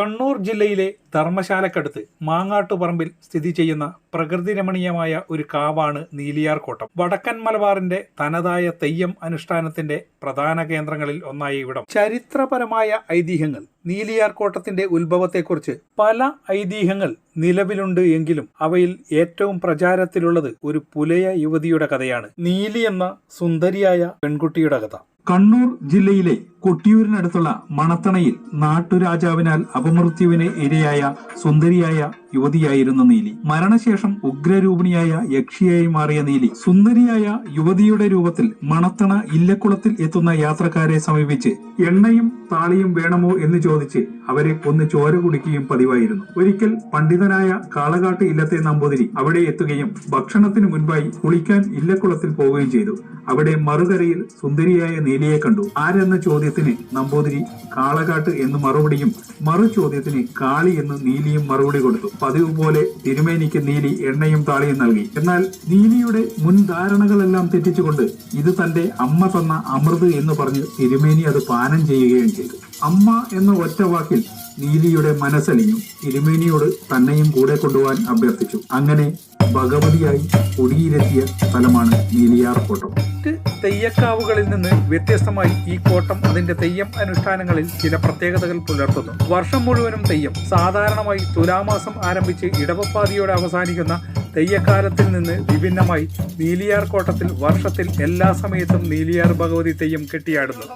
കണ്ണൂർ ജില്ലയിലെ ധർമ്മശാലക്കടുത്ത് മാങ്ങാട്ടുപറമ്പിൽ സ്ഥിതി ചെയ്യുന്ന പ്രകൃതി രമണീയമായ ഒരു കാവാണ് നീലിയാർ കോട്ടം. വടക്കൻ മലബാറിന്റെ തനതായ തെയ്യം അനുഷ്ഠാനത്തിന്റെ പ്രധാന കേന്ദ്രങ്ങളിൽ ഒന്നായ ഇവിടം. ചരിത്രപരമായ ഐതിഹ്യങ്ങൾ നീലിയാർ കോട്ടത്തിന്റെ ഉത്ഭവത്തെക്കുറിച്ച് പല ഐതിഹ്യങ്ങൾ നിലവിലുണ്ട് എങ്കിലും അവയിൽ ഏറ്റവും പ്രചാരത്തിലുള്ളത് ഒരു പുലയ യുവതിയുടെ കഥയാണ്. നീലി എന്ന സുന്ദരിയായ പെൺകുട്ടിയുടെ കഥ. കണ്ണൂർ ജില്ലയിലെ കൊട്ടിയൂരിനടുത്തുള്ള മണത്തണയിൽ നാട്ടുരാജാവിനാൽ അപമൃത്യുവിന് ഇരയായ സുന്ദരിയായ യുവതിയായിരുന്നു നീലി. മരണശേഷം ഉഗ്രരൂപിണിയായ യക്ഷിയായി മാറിയ നീലി സുന്ദരിയായ യുവതിയുടെ രൂപത്തിൽ മണത്തണ ഇല്ലക്കുളത്തിൽ എത്തുന്ന യാത്രക്കാരെ സമീപിച്ച് എണ്ണയും താളിയും വേണമോ എന്ന് ചോദിച്ച് അവരെ ഒന്ന് ചോര കുടിക്കുകയും പതിവായിരുന്നു. ഒരിക്കൽ പണ്ഡിതനായ കാളകാട്ട് ഇല്ലത്തെ നമ്പൂതിരി അവിടെ എത്തുകയും ഭക്ഷണത്തിന് മുൻപായി കുളിക്കാൻ ഇല്ലക്കുളത്തിൽ പോവുകയും ചെയ്തു. അവിടെ മറുകരയിൽ സുന്ദരിയായ നീലിയെ കണ്ടു. ആരെന്ന ചോദ്യത്തിന് നമ്പൂതിരി കാളകാട്ട് എന്ന് മറുപടിയും മറു ചോദ്യത്തിന് കാളി എന്ന് നീലിയും മറുപടി കൊടുത്തു. പതിവ് പോലെ തിരുമേനിക്ക് നീലി എണ്ണയും താളിയും നൽകി. എന്നാൽ നീലിയുടെ മുൻ മുൻധാരണകളെല്ലാം തെറ്റിച്ചുകൊണ്ട് ഇത് തന്റെ അമ്മ തന്ന അമൃത് എന്ന് പറഞ്ഞ് തിരുമേനി അത് പാനം ചെയ്യുകയും ചെയ്തു. അമ്മ എന്ന ഒറ്റ വാക്കിൽ നീലിയുടെ മനസ്സലിഞ്ഞു. തിരുമേനിയോട് തന്നെയും കൂടെ കൊണ്ടുപോകാൻ അഭ്യർത്ഥിച്ചു. അങ്ങനെ ഭഗവതിയായി കൊടിയിലെത്തിയ സ്ഥലമാണ് നീലിയാർ കോട്ടം തെയ്യക്കാവുകളിൽ നിന്ന് വ്യത്യസ്തമായി ഈ കോട്ടം അതിന്റെ തെയ്യം അനുഷ്ഠാനങ്ങളിൽ ചില പ്രത്യേകതകൾ പുലർത്തുന്നു. വർഷം മുഴുവനും തെയ്യം സാധാരണമായി തുലാമാസം ആരംഭിച്ച് ഇടവപ്പാതിയോടെ അവസാനിക്കുന്ന തെയ്യക്കാലത്തിൽ നിന്ന് വിഭിന്നമായി നീലിയാർ കോട്ടത്തിൽ വർഷത്തിൽ എല്ലാ സമയത്തും നീലിയാർ ഭഗവതി തെയ്യം കെട്ടിയാടുന്നു.